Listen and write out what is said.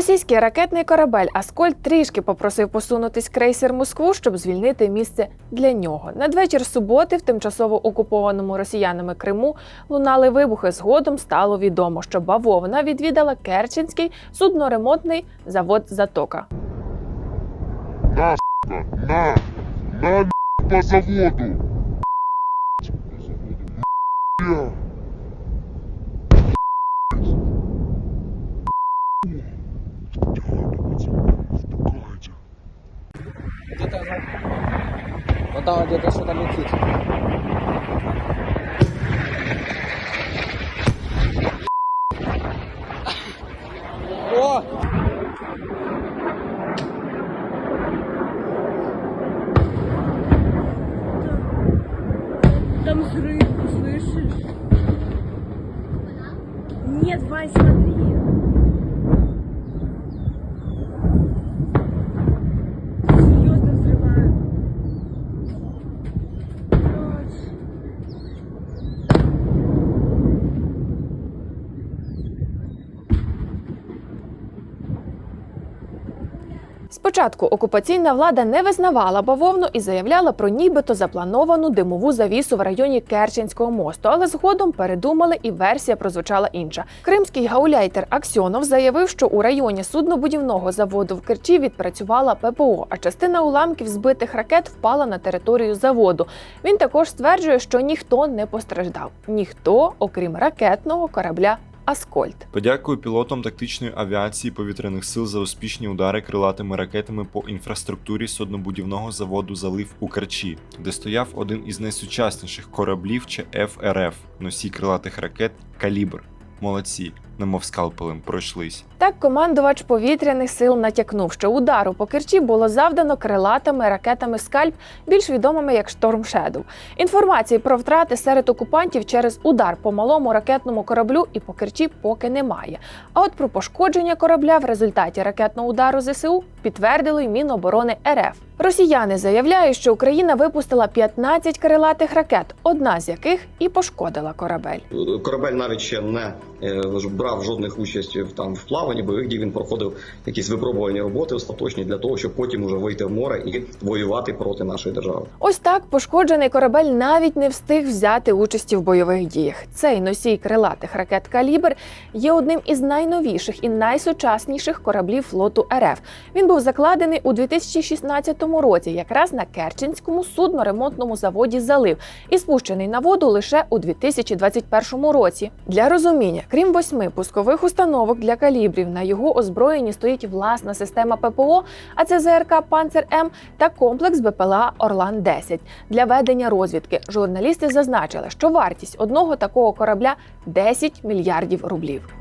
Російський ракетний корабель Аскольд трішки попросив посунутись крейсер Москву, щоб звільнити місце для нього. Надвечір суботи в тимчасово окупованому росіянами Криму лунали вибухи. Згодом стало відомо, що бавовна відвідала Керченський судноремонтний завод Затока. На, на, на, по заводу. Бля. Там где-то что-то летит. О! Там взрыв, слышишь? Нет, Вань, смотри. Спочатку окупаційна влада не визнавала бавовну і заявляла про нібито заплановану димову завісу в районі Керченського мосту, але згодом передумали і версія прозвучала інша. Кримський гауляйтер Аксьонов заявив, що у районі суднобудівного заводу в Керчі відпрацювала ППО, а частина уламків збитих ракет впала на територію заводу. Він також стверджує, що ніхто не постраждав, ніхто, окрім ракетного корабля Аскольд. Подякую пілотам тактичної авіації повітряних сил за успішні удари крилатими ракетами по інфраструктурі суднобудівного заводу Залив у Керчі, де стояв один із найсучасніших кораблів ЧФРФ, носій крилатих ракет Калібр. Молодці, немов скалпелем пройшлись. Так, командувач повітряних сил натякнув, що удару по Керчі було завдано крилатими ракетами Скальп, більш відомими як Шторм Шедоу. Інформації про втрати серед окупантів через удар по малому ракетному кораблю і по Керчі поки немає. А от про пошкодження корабля в результаті ракетного удару ЗСУ підтвердило й Міноборони РФ. Росіяни заявляють, що Україна випустила 15 крилатих ракет, одна з яких і пошкодила корабель. Корабель навіть ще не е, ж- брав жодних участі там в плаванні бойових дій. Він проходив якісь випробувальні роботи остаточні для того, щоб потім уже вийти в море і воювати проти нашої держави. Ось так пошкоджений корабель навіть не встиг взяти участі в бойових діях. Цей носій крилатих ракет Калібр є одним із найновіших і найсучасніших кораблів флоту РФ. Він був закладений у 2016 році, якраз на Керченському судноремонтному заводі Залив, і спущений на воду лише у 2021 році. Для розуміння, крім восьми пускових установок для калібрів, на його озброєнні стоїть власна система ППО, а це ЗРК Панцер М та комплекс БПЛА Орлан 10 для ведення розвідки. Журналісти зазначили, що вартість одного такого корабля 10 мільярдів рублів.